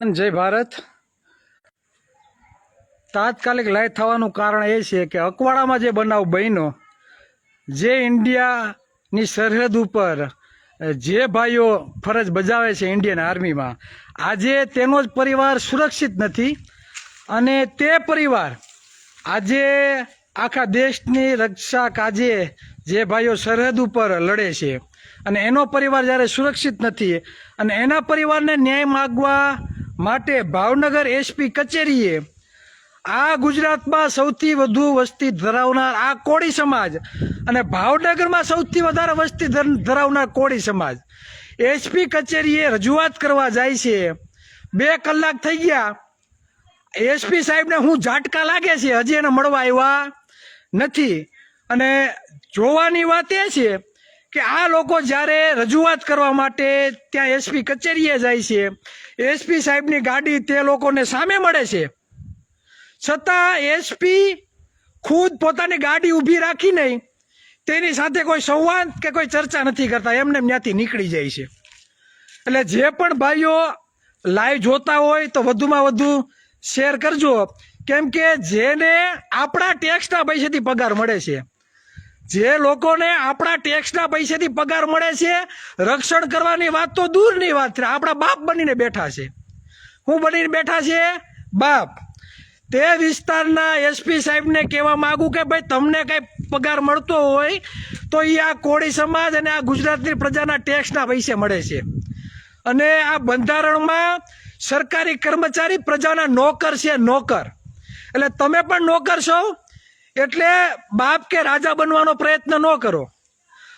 જય ભારત. તાત્કાલિક લાઈટ થવાનું કારણ એ છે કે અકવાડામાં જે બનાવ બન્યો, જે ઇન્ડિયાની સરહદ ઉપર જે ભાઈઓ ફરજ બજાવે છે ઇન્ડિયન આર્મીમાં, આજે તેનો જ પરિવાર સુરક્ષિત નથી અને તે પરિવાર આજે આખા દેશની રક્ષા કાજે જે ભાઈઓ સરહદ ઉપર લડે છે અને એનો પરિવાર જ્યારે સુરક્ષિત નથી અને એના પરિવારને ન્યાય માગવા માટે ભાવનગર એસપી કચેરીએ આ ગુજરાતમાં સૌથી વધુ વસ્તી ધરાવનાર આ કોળી સમાજ અને ભાવનગરમાં સૌથી વધારે વસ્તી ધરાવનાર કોળી સમાજ. એસપી કચેરીએ રજૂઆત કરવા જાય છે. બે કલાક થઈ ગયા. એસપી સાહેબને હું ઝાટકા લાગે છે. હજી એને મળવા આવ્યા નથી. અને જોવાની વાત એ છે કે આ લોકો જ્યારે રજૂઆત કરવા માટે ત્યાં એસપી કચેરીએ જાય છે એસપી સાહેબની ગાડી તે લોકોને સામે મળે છે. છતાં એસપી ખુદ પોતાની ગાડી ઊભી રાખી નહીં, તેની સાથે કોઈ સંવાદ કે કોઈ ચર્ચા નથી કરતા, એમને ત્યાંથી નીકળી જાય છે. એટલે જે પણ ભાઈઓ લાઈવ જોતા હોય તો વધુમાં વધુ શેર કરજો, કેમ કે જેને આપણા ટેક્સના પૈસેથી પગાર મળે છે જે લોકોને આપણા ટેક્સના પૈસેથી પગાર મળે છે, રક્ષણ કરવાની વાત તો દૂરની વાત છે. આપણા બાપ બનીને બેઠા છે. હું બનીને બેઠા છે? બાપ, તે વિસ્તારના એસપી સાહેબને કહેવા માંગુ કે ભાઈ, તમને કંઈ પગાર મળતો હોય તો એ આ કોળી સમાજ અને આ ગુજરાતની પ્રજાના ટેક્સના પૈસે મળે છે. અને આ બંધારણમાં સરકારી કર્મચારી પ્રજાના નોકર છે, નોકર. એટલે તમે પણ નોકર છો? એટલે બાપ કે રાજા બનવાનો પ્રયત્ન ન કરો.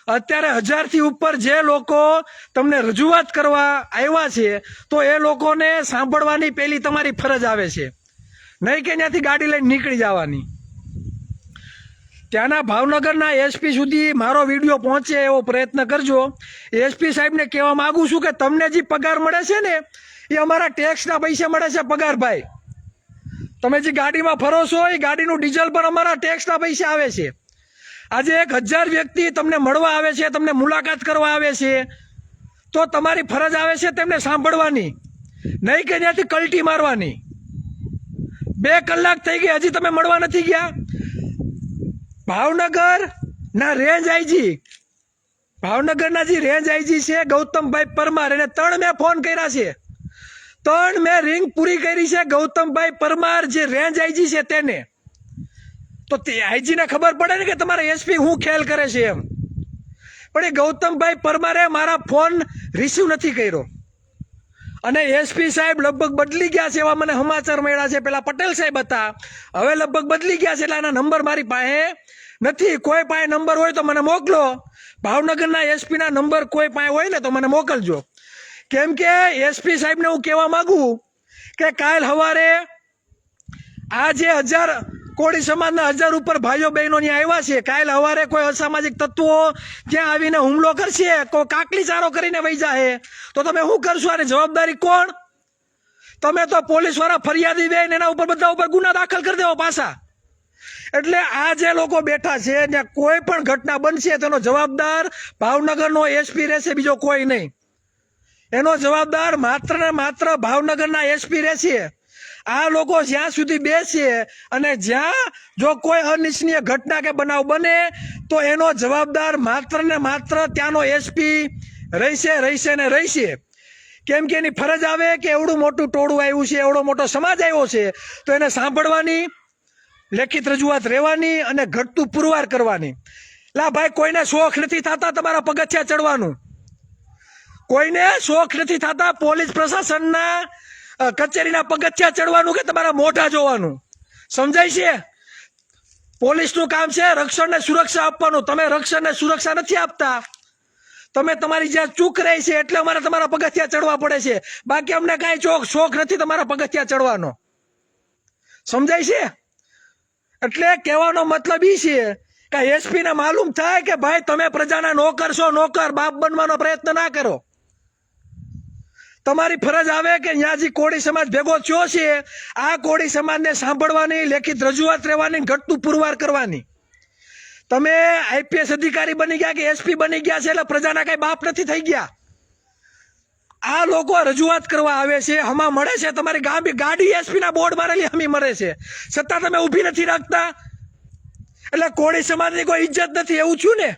અત્યારે હજારથી ઉપર જે લોકો તમને રજૂઆત કરવા આવ્યા છે, તો એ લોકોને સાંભળવાની પેલી તમારી ફરજ આવે છે. નહીં કે ત્યાંથી ગાડી લઈને નીકળી જવાની. ત્યાંના ભાવનગરના એસપી સુધી મારો વીડિયો પહોંચે એવો પ્રયત્ન કરજો. એસપી સાહેબને કહેવા માગું છું કે તમને જે પગાર મળે છે ને, એ અમારા ટેક્સના પૈસે મળે છે પગાર ભાઈ. તમે જે ગાડીમાં ફરો છો, એ ગાડીનું ડીઝલ પણ અમારા ટેક્સના પૈસે આવે છે. આજે એક હજાર વ્યક્તિ તમને મળવા આવે છે, તમને મુલાકાત કરવા આવે છે. તો તમારી ફરજ આવે છે તેમને સાંભળવાની. નહીં કે ત્યાંથી કલટી મારવાની. બે કલાક થઈ ગઈ, હજી તમે મળવા નથી ગયા. ભાવનગર ના રેન્જ આઈજી ભાવનગરના જે રેન્જ આઈજી છે, ગૌતમભાઈ પરમાર, એને ત્રણ મેં ફોન કર્યા છે. ત્રણ મેં રિંગ પૂરી કરી છે ગૌતમભાઈ પરમાર, જે રેન્જ આઈજી છે તેને. તો તે આઈજીને ખબર પડે ને કે તમારા એસપી હું ખેલ કરે છે એમ. પણ એ ગૌતમભાઈ પરમારે મારા ફોન રિસીવ નથી કર્યો. અને એસપી સાહેબ લગભગ બદલી ગયા છે એવા મને સમાચાર મળ્યા છે. પેલા પટેલ સાહેબ હતા. હવે લગભગ બદલી ગયા છે એટલે આના નંબર મારી પાસે નથી. કોઈ પાસે નંબર હોય તો મને મોકલો. ભાવનગરના એસપીના નંબર કોઈ પાસે હોય ને તો મને મોકલજો. કેમ કે એસપી સાહેબને હું કહેવા માંગુ કે કાલ સવારે આ જે હજાર કોળી સમાજના હજાર ઉપર ભાઈઓ બહેનો ત્યાં આવ્યા છે. કાલ સવારે કોઈ અસામાજિક તત્વો ત્યાં આવીને હુમલો કરશે, કોઈ કાકલી ચારો કરીને વહી જાહે. તો તમે શું કરશો? આની જવાબદારી કોણ? તમે તો પોલીસવાળા ફરિયાદી બેન એના ઉપર બધા ઉપર ગુના દાખલ કરી દેવો પાછા. એટલે આ જે લોકો બેઠા છે, ત્યાં કોઈ પણ ઘટના બનશે તેનો જવાબદાર ભાવનગરનો એસપી રહેશે, બીજો કોઈ નહીં. એનો જવાબદાર માત્ર ને માત્ર ભાવનગરના એસપી રહેશે. આ લોકો જ્યાં સુધી બેસે અને જ્યાં જો કોઈ અનિચ્છનીય ઘટના કે બનાવ બને, તો એનો જવાબદાર માત્ર ને માત્ર ત્યાંનો એસપી રહેશે રહેશે ને રહેશે. કેમ કે એની ફરજ આવે કે એવડું મોટું ટોળું આવ્યું છે, એવડો મોટો સમાજ આવ્યો છે, તો એને સાંભળવાની, લેખિત રજૂઆત રહેવાની અને ઘટતું પુરવાર કરવાની. લા ભાઈ, કોઈને શોખ નથી થતા તમારા પગથિયા ચડવાનું. કોઈને શોખ નથી થતા પોલીસ પ્રશાસનના કચેરીના પગથિયા ચડવાનું કે તમારા મોઢા જોવાનું. સમજાય છે? પોલીસનું કામ છે રક્ષણને સુરક્ષા આપવાનું. તમે રક્ષણને સુરક્ષા નથી આપતા. તમે તમારી જ્યાં ચૂક રહી છે એટલે અમારે તમારા પગથિયા ચડવા પડે છે. બાકી અમને કાંઈ ચોક, શોખ નથી તમારા પગથિયા ચડવાનો. સમજાય છે? એટલે કહેવાનો મતલબ એ છે કે એસપીને માલુમ થાય કે ભાઈ તમે પ્રજાના નોકર છો, નોકર, બાપ બનવાનો પ્રયત્ન ના કરો. તમારી ફરજ આવે કે ત્યાં જે કોળી સમાજ ભેગો થયો છે, આ કોળી સમાજને સાંભળવાની, લેખિત રજૂઆત રહેવાની, ઘટતું પુરવાર કરવાની. તમે આઈપીએસ અધિકારી બની ગયા કે એસપી બની ગયા છે એટલે પ્રજાના કઈ બાપ નથી થઈ ગયા? આ લોકો રજૂઆત કરવા આવે છે, હમા મળે છે, તમારી ગામી ગાડી એસપી ના બોર્ડ મારેલી હમી મળે છે. છતાં તમે ઊભી નથી રાખતા. એટલે કોળી સમાજની કોઈ ઇજ્જત નથી, એવું છું ને?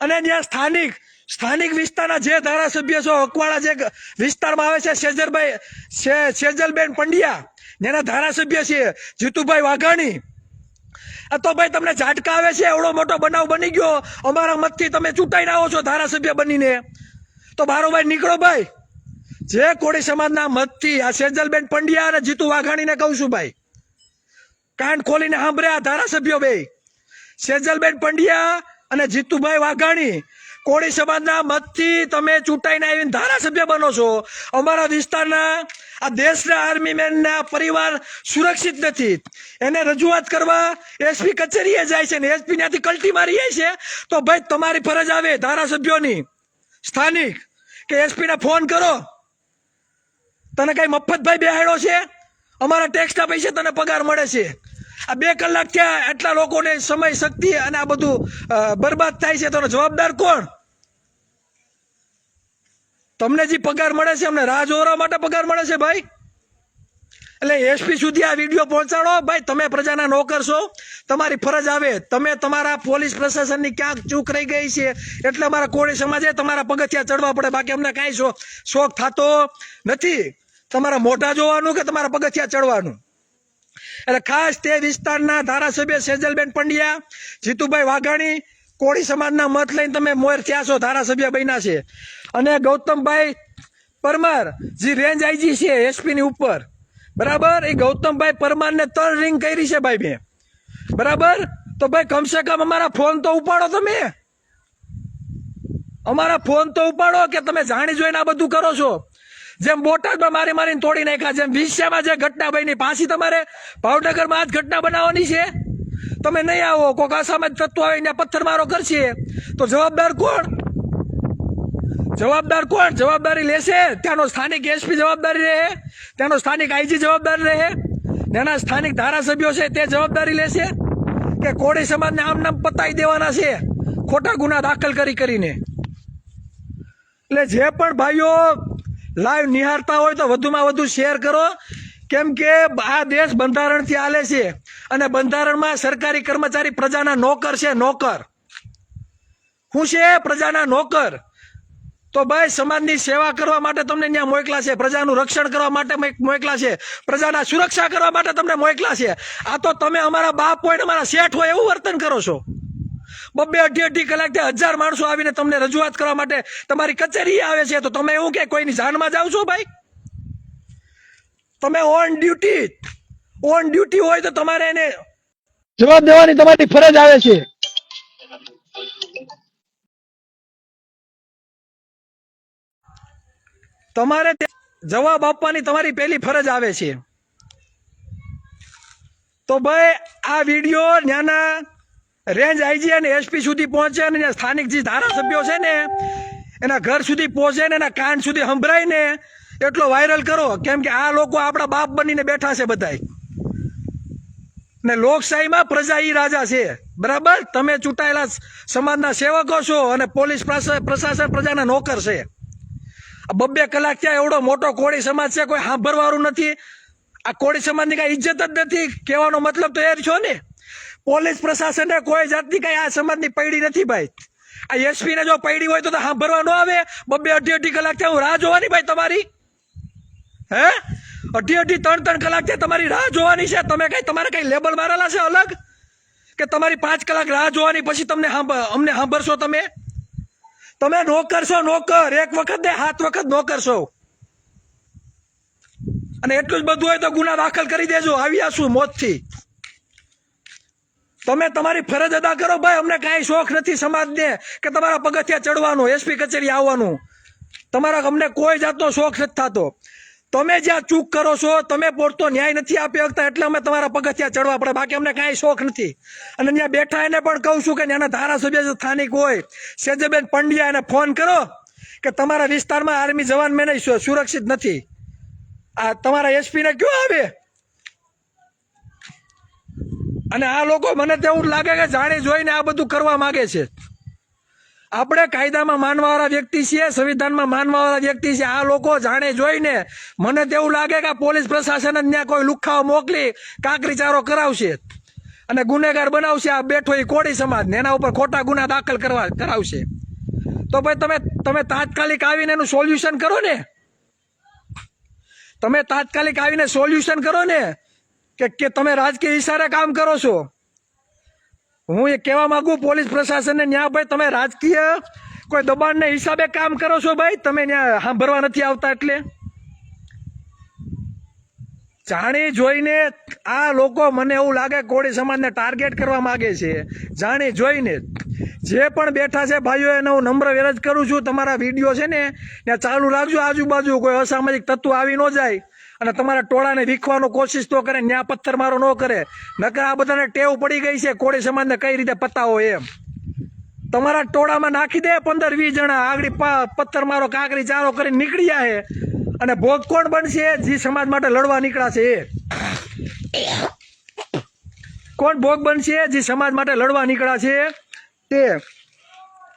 અને ત્યાં સ્થાનિક સ્થાનિક વિસ્તારના જે ધારાસભ્ય છો, અકવાડા જે વિસ્તારમાં આવે છે સેજલભાઈ સેજલબેન પંડ્યા, જેના ધારાસભ્ય છે, જીતુભાઈ વાઘાણી. આ તો ભાઈ તમને ઝાટકા આવે છે, એવડો મોટો બનાવ બની ગયો. અમારા મતથી તમે ચૂંટાઈને આવો છો ધારાસભ્ય બનીને. તો બારોભાઈ નીકળો ભાઈ. જે કોળી સમાજના મતથી આ સેજલબેન પંડ્યા અને જીતુ વાઘાણીને કહું છું ભાઈ. કાન ખોલીને સાંભળ્યા ધારાસભ્યો ભાઈ સેજલબેન પંડ્યા અને જીતુભાઈ વાઘાણી. કોળી સમાજના મતથી તમે ચૂંટાઈને આવીને ધારાસભ્ય બનો છો. અમારા વિસ્તારના આ દેશના આર્મી મેનના પરિવાર સુરક્ષિત નથી. એને રજૂઆત કરવા એસપી કચેરીએ જાય છે ને એસપી ત્યાંથી કલટી મારી જાય છે. તો ભાઈ તમારી ફરજ આવે ધારાસભ્યોની. સ્થાનિક કે એસપીને ફોન કરો. તને કઈ મફતભાઈ બેહાડ્યો છે? અમારા ટેક્સના પૈસે તને પગાર મળે છે. આ બે કલાક થયા આટલા લોકોને સમય, શક્તિ અને આ બધું બરબાદ થાય છે. તો જવાબદાર કોણ? તમને જે પગાર મળે છે, અમને રાહ જોવા માટે પગાર મળે છે ભાઈ? એટલે એસપી સુધી આ વીડિયો પહોંચાડો. ભાઈ, તમે પ્રજાના નોકર છો. તમારી ફરજ આવે. તમે તમારા પોલીસ પ્રશાસનની ક્યાંક ચૂક રહી ગઈ છે, એટલે અમારા કોળી સમાજે તમારા પગથિયા ચડવા પડે. બાકી અમને કાંઈ શોખ શોખ થતો નથી. તમારા મોઢા જોવાનું કે તમારા પગથિયા ચડવાનું? એટલે ખાસ તે વિસ્તારના ધારાસભ્ય સેજલબેન પંડ્યા, જીતુભાઈ વાઘાણી, કોળી સમાજના મત લઈને તમે મોર થયા છો, ધારાસભ્ય બન્યા છે. અને ગૌતમભાઈ પરમાર, જે રેન્જ આઈજી છે એસપી ની ઉપર. બરાબર? એ ગૌતમભાઈ પરમારને ત્રણ રિંગ કરી છે ભાઈ મેં. બરાબર? તો ભાઈ કમસે કમ અમારા ફોન તો ઉપાડો તમે. અમારા ફોન તો ઉપાડો કે તમે જાણી જોઈને આ બધું કરો છો. જેમ બોટાદમાં મારી મારીને તોડી નાખ્યા, જેમ વિશ્યામાં જે ઘટના બની પાછી તમારે ભાવનગરમાં આ જ ઘટના બનાવવાની છે. તમે નહીં આવો, કોક અસામાજિક તત્વ આવીને પથ્થરમારો કરશે. તો જવાબદાર કોણ? જવાબદાર કોણ? જવાબદારી લેશે? ત્યાંનો સ્થાનિક એસપી જવાબદારી રહે? ત્યાંનો સ્થાનિક આઈજી જવાબદારી રહે? ત્યાંના સ્થાનિક ધારાસભ્યો છે તે જવાબદારી લેશે? કે કોળી સમાજને આમ નામ પતાવી દેવાના છે? ખોટા ગુના દાખલ કરી કરીને. એટલે જે પણ ભાઈઓ લાઈવ નિહાળતા હોય તો વધુમાં વધુ શેર કરો. કેમ કે આ દેશ બંધારણથી હાલે છે અને બંધારણમાં સરકારી કર્મચારી પ્રજાના નોકર છે નોકર. શું છે પ્રજાના નોકર? તો ભાઈ, સમાજની સેવા કરવા માટે તમને ત્યાં મોકલા છે. પ્રજાનું રક્ષણ કરવા માટે મોક- મોકલા છે. પ્રજાના સુરક્ષા કરવા માટે તમને મોકલા છે. આ તો તમે અમારા બાપ હોય ને અમારા શેઠ હોય એવું વર્તન કરો છો. બબે અઢી અઢી કલાકથી હજાર માણસો આવીને તમને રજૂઆત કરવા માટે તમારી કચેરી આવે છે. તો તમે એવું કે કોઈની જાનમાં જાવ છો ભાઈ? તમે ઓન ડ્યુટી ઓન ડ્યુટી હોય તો તમારે એને જવાબ દેવાની તમારી ફરજ આવે છે. તમારે જવાબ આપવાની તમારી પહેલી ફરજ આવે છે. તો ભાઈ, આ વીડિયો ત્યાંના રેન્જ આઈજી અને એસપી સુધી પહોંચે અને સ્થાનિક જે ધારાસભ્યો છે ને, એના ઘર સુધી પહોંચે ને એના કાન સુધી સંભળાય ને, એટલો વાયરલ કરો. કેમ કે આ લોકો આપણા બાપ બનીને બેઠા છે બધાય. ને લોકશાહીમાં પ્રજા ઈ રાજા છે. બરાબર? તમે ચૂંટાયેલા સમાજના સેવકો છો અને પોલીસ પ્રશા- પ્રશાસન પ્રજાના નોકર છે. બબ્બે કલાક ત્યાં એવડો મોટો કોળી સમાજ છે, કોઈ સાંભળવાનું નથી. આ કોળી સમાજની કાંઈ ઇજ્જત જ નથી. કહેવાનો મતલબ તો એ જ છો ને. પોલીસ પ્રશાસને કોઈ જાતની કાંઈ આ સમાજની પૈડી નથી ભાઈ. આ એસપીને જો પૈડી હોય તો સાંભળવા ન આવે. બબ્બે અઢી અઢી કલાક ત્યાં હું રાહ જોવાની ભાઈ તમારી? હે? અઢી અઢી ત્રણ ત્રણ કલાક ત્યાં તમારી રાહ જોવાની છે? તમે કઈ તમારે કઈ લેબલ મારેલા છે અલગ? કે તમારી પાંચ કલાક રાહ જોવાની પછી તમને અમને સાંભળશો તમે? તમે નોકર છો, નોકર. એક વખત ને સાત વખત નોકર છો. અને એટલું જ બધું હોય તો ગુના દાખલ કરી દેજો. આવી આશું મોતથી? તમે તમારી ફરજ અદા કરો. ભાઈ, અમને કાંઈ શોખ નથી સમાજને કે તમારા પગથિયા ચડવાનું, એસપી કચેરી આવવાનું. તમારા અમને કોઈ જાતનો શોખ નથી થતો. તમે જ્યાં ચૂક કરો છો, તમે પૂરતો ન્યાય નથી આપી શકતા એટલે અમે તમારા પગથિયા ચડવા પડે. બાકી અમને કાંઈ શોખ નથી. અને ત્યાં બેઠા એને પણ કહું છું કે એના ધારાસભ્ય જે સ્થાનિક હોય સેજબેન પંડ્યા એને ફોન કરો કે તમારા વિસ્તારમાં આર્મી જવાન મેં નહીં સુરક્ષિત નથી. આ તમારા એસપીને કયો આવે? અને આ લોકો મને તો એવું લાગે કે જાણી જોઈને આ બધું કરવા માગે છે. આપણે કાયદામાં માનવાવાળા વ્યક્તિ છીએ, સંવિધાનમાં માનવાવાળા વ્યક્તિ છે આ લોકો જાણે જોઈને મને તો એવું લાગે કે પોલીસ પ્રશાસન જ ત્યાં કોઈ લુખાઓ મોકલી કાકરી ચારો કરાવશે. અને ગુનેગાર બનાવશે, આ બેઠો એ કોળી સમાજને એના ઉપર ખોટા ગુના દાખલ કરવા, કરાવશે. તો ભાઈ તમે તમે તાત્કાલિક આવીને એનું સોલ્યુશન કરો ને. તમે તાત્કાલિક આવીને સોલ્યુશન કરો ને કે તમે રાજકીય ઇશારે કામ કરો છો. હું એ કહેવા માંગુ, પોલીસ પ્રશાસનને ન્યા ભાઈ, તમે રાજકીય કોઈ દબાણને હિસાબે કામ કરો છો ભાઈ? તમે ત્યાં સાંભળવા નથી આવતા એટલે? જાણી જોઈને આ લોકો મને એવું લાગે કોળી સમાજને ટાર્ગેટ કરવા માગે છે. જાણી જોઈને જે પણ બેઠા છે ભાઈઓ, એને હું નમ્ર વિરજ કરું છું, તમારા વીડિયો છે ને, ત્યાં ચાલુ રાખજો. આજુબાજુ કોઈ અસામાજિક તત્વ આવી ન જાય. અને તમારા ટોળાને વીખવાનો કોશિશ તો કરે, ન્યા પથ્થર મારો ન કરે. નકર આ બધાને ટેવ પડી ગઈ છે કોળી સમાજને કઈ રીતે પતાવો એમ. તમારા ટોળામાં નાખી દે પંદર વીસ જણા, આગળ પથ્થર મારો, કાંકરી ચારો કરીને નીકળી જાય અને ભોગ કોણ બનશે જે સમાજ માટે લડવા નીકળ્યા છે એ. કોણ ભોગ બનશે જે સમાજ માટે લડવા નીકળ્યા છે તે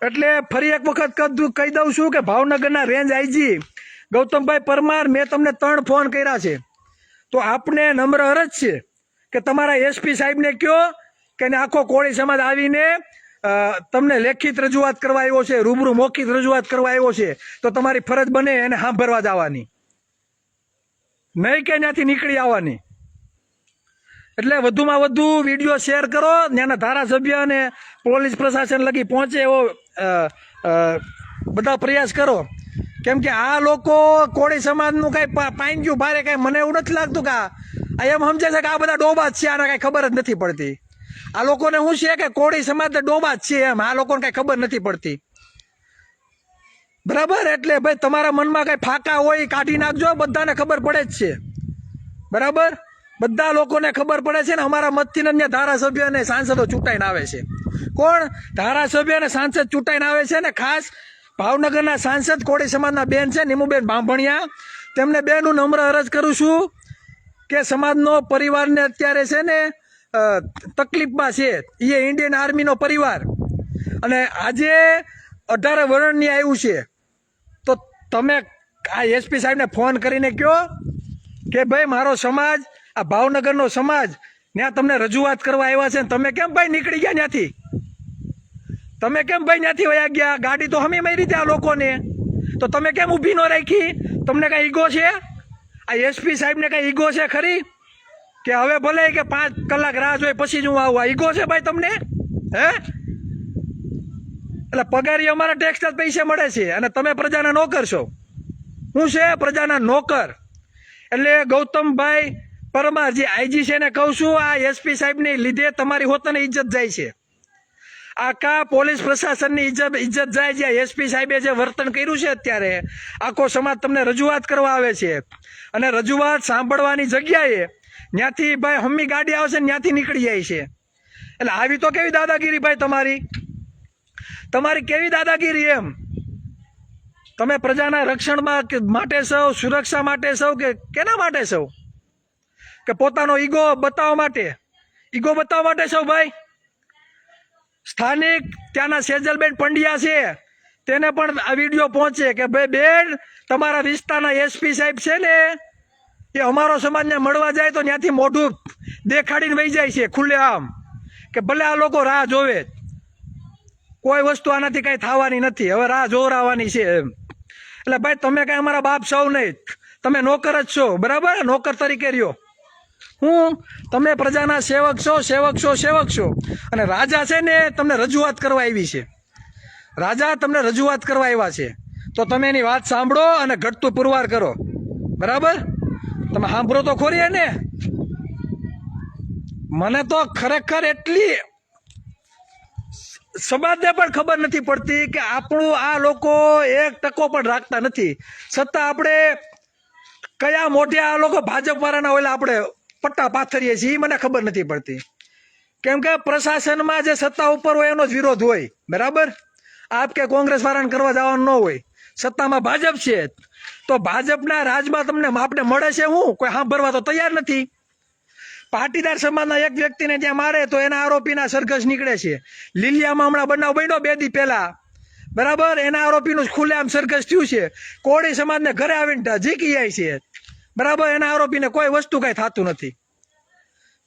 એટલે ફરી એક વખત કહી દઉં છું કે ભાવનગરના રેન્જ આઈજી ગૌતમભાઈ પરમાર, મેં તમને ત્રણ ફોન કર્યા છે. તો આપને નમ્ર અરજ છે કે તમારા એસપી સાહેબને કહો કે આખો કોળી સમાજ આવીને તમને લેખિત રજૂઆત કરવા આવ્યો છે, રૂબરૂ મૌખિક રજૂઆત કરવા આવ્યો છે, તો તમારી ફરજ બને એને સાંભળવા જવાની. નહીં કે ત્યાંથી નીકળી આવવાની. એટલે વધુમાં વધુ વીડિયો શેર કરો, ત્યાંના ધારાસભ્ય અને પોલીસ પ્રશાસન લગી પહોંચે એવો બધા પ્રયાસ કરો. કેમ કે આ લોકો કોળી સમાજનું કાંઈ પાઈન ગયું, ભારે કાંઈ, મને એવું નથી લાગતું કે આ એમ સમજે છે કે આ બધા ડોબા જ છે, આને કાંઈ ખબર જ નથી પડતી. આ લોકોને શું છે કે કોળી સમાજ ડોબા જ છે એમ, આ લોકોને કાંઈ ખબર નથી પડતી. બરાબર? એટલે ભાઈ તમારા મનમાં કાંઈ ફાકા હોય કાઢી નાખજો, બધાને ખબર પડે જ છે. બરાબર? બધા લોકોને ખબર પડે છે ને, અમારા મતથી અન્ય ધારાસભ્ય અને સાંસદો ચૂંટાઈને આવે છે. કોણ? ધારાસભ્ય અને સાંસદ ચૂંટાઈને આવે છે ને, ખાસ ભાવનગરના સાંસદ કોળી સમાજના બેન છે, નીમુબેન બાંભણિયા. તેમને બેનું નમ્ર અરજ કરું છું કે સમાજનો પરિવારને અત્યારે છે ને તકલીફમાં છે. એ ઇન્ડિયન આર્મીનો પરિવાર. અને આજે અઢાર વર્ણની આવ્યું છે. તો તમે આ એસપી સાહેબને ફોન કરીને કહો કે ભાઈ, મારો સમાજ, આ ભાવનગરનો સમાજ ત્યાં તમને રજૂઆત કરવા આવ્યા છે તમે કેમ ભાઈ નીકળી ગયા ત્યાંથી? તમે કેમ ભાઈ ત્યાંથી વયા ગયા? ગાડી તો હમી મારી ત્યાં લોકોને. તો તમે કેમ ઊભી ન રાખી? તમને કાંઈ ઈગો છે? આ એસપી સાહેબને કાંઈ ઈગો છે ખરી? કે હવે ભલે કે પાંચ કલાક રાહ જોઈ પછી જ હું આવું. આ ઈગો છે ભાઈ તમને? હે? એટલે પગારી અમારા ટેક્સ જ પૈસે મળે છે અને તમે પ્રજાના નોકર છો. હું છે પ્રજાના નોકર. એટલે ગૌતમભાઈ પરમાર જે આઈજી છે ને કહું છું, આ એસપી સાહેબને લીધે તમારી હોતને ઇજ્જત જાય છે. આખા પોલીસ પ્રશાસનની ઇજ્જત ઇજ્જત જાય છે. એસપી સાહેબે જે વર્તન કર્યું છે અત્યારે, આખો સમાજ તમને રજૂઆત કરવા આવે છે. અને રજૂઆત સાંભળવાની જગ્યાએ ત્યાંથી ભાઈ હમ્મી ગાડી આવશે ત્યાંથી નીકળી જાય છે. એટલે આવી તો કેવી દાદાગીરી ભાઈ તમારી? તમારી કેવી દાદાગીરી એમ? તમે પ્રજાના રક્ષણમાં માટે સૌ, સુરક્ષા માટે સૌ કે કેના માટે સૌ? કે પોતાનો ઈગો બતાવવા માટે? ઈગો બતાવવા માટે સૌ ભાઈ? સ્થાનિક ત્યાંના સેજલબેન પંડ્યા છે. તેને પણ આ વીડિયો પહોંચે કે ભાઈ બેન, તમારા વિસ્તારના એસપી સાહેબ છે ને, એ અમારો સમાજને મળવા જાય તો ત્યાંથી મોઢું દેખાડીને વહી જાય છે ખુલ્લે આમ. કે ભલે આ લોકો રાહ જોવે, કોઈ વસ્તુ આનાથી કાંઈ થવાની નથી, હવે રાહ જોવરાવાની છે એમ. એટલે ભાઈ, તમે કાંઈ અમારા બાપ સૌ નહીં, તમે નોકર જ છો, બરાબર? નોકર તરીકે રહ્યો. હું તમે પ્રજાના સેવક છો સેવક છો સેવક છો. અને રાજા છે ને તમને રજૂઆત કરવા આવી છે. રાજા તમને રજૂઆત કરવા આવ્યા છે. તો તમે એની વાત સાંભળો અને ઘટતું પુરવાર કરો. બરાબર? તમે સાંભળો તો ખોરી ને મને તો ખરેખર એટલી સમાજને પણ ખબર નથી પડતી કે આપણું આ લોકો એક ટકો પણ રાખતા નથી. છતાં આપણે કયા મોઢે આ લોકો ભાજપ વાળાના ઓલા આપણે પટ્ટા પાથરીએ છીએ એ મને ખબર નથી પડતી. કેમ કે પ્રશાસનમાં જે સત્તા ઉપર હોય એનો જ વિરોધ હોય, બરાબર? આપ કે કોંગ્રેસ વાળાને કરવા જવાનું ન હોય, સત્તામાં ભાજપ છે, તો ભાજપના રાજમાં તમને આપને મળે છે હું? કોઈ સાંભળવા તો તૈયાર નથી. પાટીદાર સમાજના એક વ્યક્તિને ત્યાં મારે તો એના આરોપીના સરઘસ નીકળે છે. લીલિયામાં હમણાં બનાવ બન્યો બે દી પહેલા. બરાબર? એના આરોપીનું ખુલ્લેઆમ સરઘસ થયું છે. કોળી સમાજને ઘરે આવીને ઝીકી જાય છે. બરાબર? એના આરોપીને કોઈ વસ્તુ કઈ થતું નથી.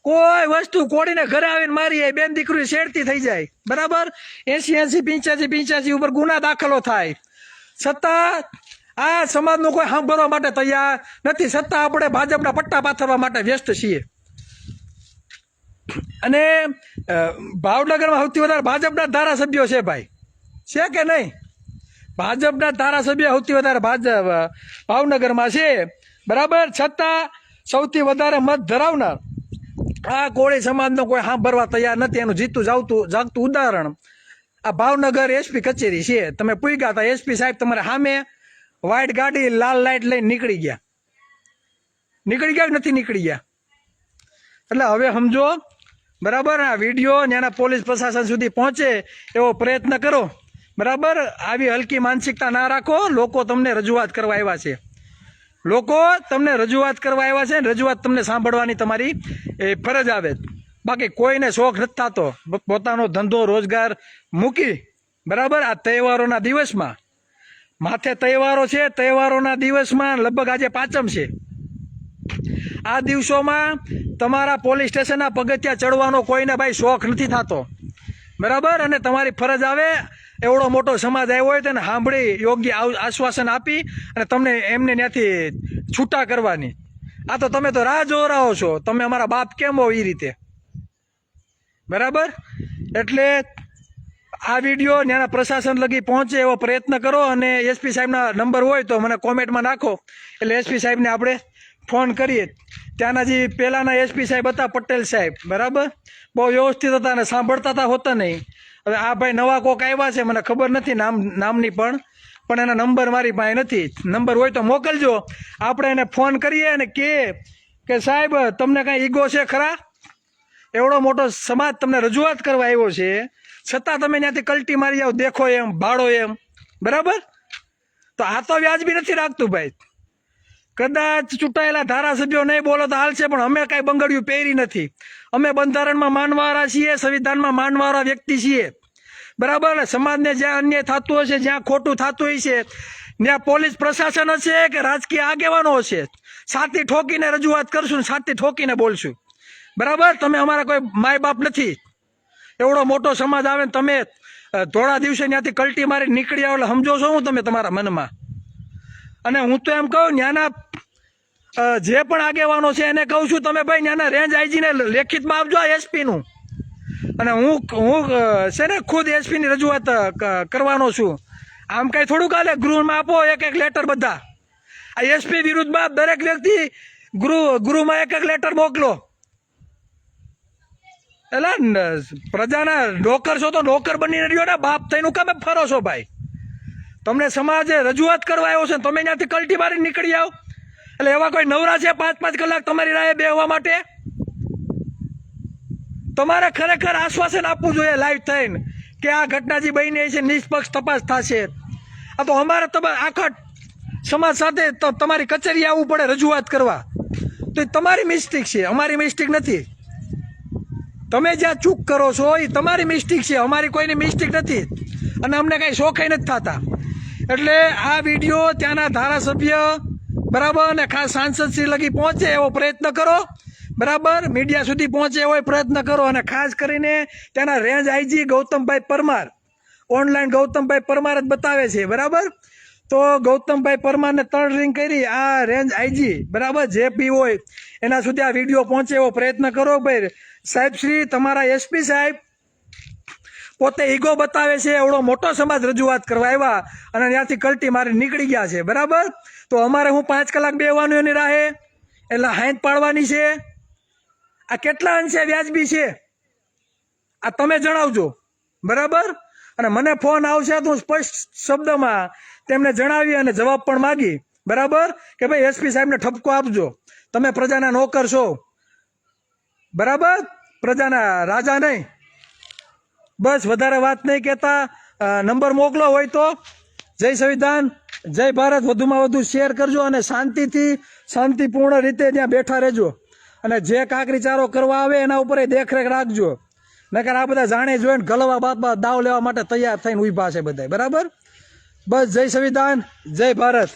કોઈ વસ્તુ કોડીને ઘરે આવીને મારી જાય બેન દીકરી શેરતી થઈ જાય. બરાબર? એસી એસી પિંચ્યાસી પિંચ્યાસી ઉપર ગુના દાખલો થાય. છતાં આ સમાજનું કોઈ સાંભળવા માટે તૈયાર નથી. છતાં આપણે ભાજપના પટ્ટા પાથરવા માટે વ્યસ્ત છીએ. અને ભાવનગરમાં સૌથી વધારે ભાજપના ધારાસભ્યો છે ભાઈ. છે કે નહીં? ભાજપના ધારાસભ્ય સૌથી વધારે ભાજપ ભાવનગરમાં છે. બરાબર? છતાં સૌથી વધારે મત ધરાવનાર આ કોળી સમાજનો કોઈ સાંભળવા તૈયાર નથી, એનું જીતું જાવતું જાગતું ઉદાહરણ આ ભાવનગર એસપી કચેરી છે. તમે પૂગ્યા હતા, એસપી સાહેબ તમારે સામે વ્હાઈટ ગાડી, લાલ લાઇટ લઈને નીકળી ગયા. નીકળી ગયા નથી નીકળી ગયા? એટલે હવે સમજો, બરાબર? આ વીડિયો એના પોલીસ પ્રશાસન સુધી પહોંચે એવો પ્રયત્ન કરો. બરાબર? આવી હલકી માનસિકતા ના રાખો. લોકો તમને રજૂઆત કરવા આવ્યા છે. લોકો તમને રજૂઆત કરવા આવ્યા છે ને રજૂઆત તમને સાંભળવાની તમારી એ ફરજ આવે. બાકી કોઈને શોખ નથી થતો. પોતાનો ધંધો, રોજગાર મૂકી. બરાબર? આ તહેવારોના દિવસમાં. માથે તહેવારો છે, તહેવારોના દિવસમાં લગભગ આજે પાંચમ છે. આ દિવસોમાં તમારા પોલીસ સ્ટેશનના પગથિયા ચડવાનો કોઈને ભાઈ શોખ નથી થતો. બરાબર? અને તમારી ફરજ આવે એવડો મોટો સમાજ આવ્યો હોય તેને સાંભળી યોગ્ય આશ્વાસન આપી અને તમને એમને ત્યાંથી છૂટા કરવાની. આ તો તમે તો રાહ જોરાવો છો. તમે અમારા બાપ કેમ હો એ રીતે? બરાબર? એટલે આ વીડિયો ત્યાંના પ્રશાસન લગી પહોંચે એવો પ્રયત્ન કરો અને એસપી સાહેબના નંબર હોય તો મને કોમેન્ટમાં નાખો. એટલે એસપી સાહેબને આપણે ફોન કરીએ. ત્યાંના જે પહેલાંના એસપી સાહેબ હતા પટેલ સાહેબ. બરાબર? બહુ વ્યવસ્થિત હતા અને સાંભળતા હતા હોતા નહીં. હવે આ ભાઈ નવા કોક આવ્યા છે, મને ખબર નથી નામ, નામની પણ પણ એના નંબર મારી પાસે નથી. નંબર હોય તો મોકલજો. આપણે એને ફોન કરીએ અને કે કે સાહેબ, તમને કાંઈ ઈગો છે ખરા? એવડો મોટો સમાજ તમને રજૂઆત કરવા આવ્યો છે. છતાં તમે ત્યાંથી કલટી મારી જાઓ દેખો એમ ભાડો એમ. બરાબર? તો આ તો વ્યાજબી નથી રાખતું ભાઈ. કદાચ ચૂંટાયેલા ધારાસભ્યો નહીં બોલો તો હાલશે, પણ અમે કાંઈ બંગડિયું પહેરી નથી. અમે બંધારણમાં માનવાળા છીએ, સંવિધાનમાં માનવાળા વ્યક્તિ છીએ. બરાબર? સમાજને જ્યાં અન્યાય થતું હશે, જ્યાં ખોટું થતું હશે, ત્યાં પોલીસ પ્રશાસન હશે કે રાજકીય આગેવાનો હશે? સાથી ઠોકીને રજૂઆત કરશું સાથી ઠોકીને બોલશું. બરાબર? તમે અમારા કોઈ માય બાપ નથી. એવડો મોટો સમાજ આવે ને તમે થોડા દિવસે ત્યાંથી કલટી મારી નીકળી આવો એટલે સમજો છો હું તમે તમારા મનમાં? અને હું તો એમ કહું, ત્યાંના જે પણ આગેવાનો છે એને કહું છું, તમે ભાઈ ત્યાંના રેન્જ આઈજીને લેખિતમાં આપજો એસપીનું અને હું હું છે ને, ખુદ એસપીની રજૂઆત કરવાનો છું. આમ કાંઈ થોડુંક હાલે, ગૃહમાં આપો, એક એક લેટર બધા. આ એસપી વિરુદ્ધમાં દરેક વ્યક્તિ ગૃહ, ગૃહમાં એક એક લેટર મોકલો. એટલે પ્રજાના નોકર છો તો નોકર બનીને રહ્યો ને, બાપ થઈને કામે ફરો છો ભાઈ. તમને સમાજે રજૂઆત કરવા આવ્યો છે તમે ત્યાંથી કલટી મારી નીકળી આવો. એટલે એવા કોઈ નવરા છે? પાંચ પાંચ કલાક તમારી રાહે બેહવા માટે? તમારે ખરેખર આશ્વાસન આપવું જોઈએ લાઈવ થઈને કે આ ઘટના જે બની છે, નિષ્પક્ષ તપાસ થશે. આ તો અમારે તમે આખા સમાજ સાથે તમારી કચેરી આવવું પડે રજૂઆત કરવા. તો એ તમારી મિસ્ટેક છે, અમારી મિસ્ટેક નથી. તમે જ્યાં ચૂક કરો છો, એ તમારી મિસ્ટેક છે, અમારી કોઈની મિસ્ટેક નથી. અને અમને કાંઈ શોખાઈ નથી થતા. એટલે આ વીડિયો ત્યાંના ધારાસભ્ય બરાબર? અને ખાસ સાંસદ શ્રી લગી પહોંચે એવો પ્રયત્ન કરો. બરાબર? મીડિયા સુધી પહોંચે એવો પ્રયત્ન કરો. અને ખાસ કરીને તેના range IG Gautambhai Parmar. Online Gautambhai Parmar જ બતાવે છે. બરાબર? તો ગૌતમભાઈ પરમારને ત્રણ રિંગ કરી. આ રેન્જ આઈજી, બરાબર? જે પી હોય, એના સુધી આ વીડિયો પહોંચે એવો પ્રયત્ન કરો. ભાઈ, સાહેબ શ્રી, તમારા એસપી સાહેબ પોતે ઈગો બતાવે છે. એવડો મોટો સમાજ રજૂઆત કરવા આવ્યા અને ત્યાંથી કલટી મારી નીકળી ગયા છે. બરાબર? તો અમારે હું પાંચ કલાક બેવાનું એની રાહે? એટલે હાઈટ પાડવાની છે. આ કેટલા અંશે વ્યાજબી છે? આ તમે જણાવજો. બરાબર? અને મને ફોન આવશે તો હું સ્પષ્ટ શબ્દમાં તેમને જણાવી અને જવાબ પણ માગી. બરાબર? કે ભાઈ એસપી સાહેબને ઠપકો આપજો. તમે પ્રજાના નોકર છો. બરાબર? પ્રજાના રાજા નહીં. બસ વધારે વાત નહીં કહેતા. નંબર મોકલો હોય તો. જય સંવિધાન. જય ભારત, વધુમાં વધુ શેર કરજો અને શાંતિથી, શાંતિપૂર્ણ રીતે ત્યાં બેઠા રહેજો. અને જે કાંકરી ચારો કરવા આવે એના ઉપર દેખરેખ રાખજો. નકર આ બધા જાણે જોઈને ગલવા બાપા દાવ લેવા માટે તૈયાર થઈને ઊભા છે બધા બરાબર? બસ જય સંવિધાન, જય ભારત.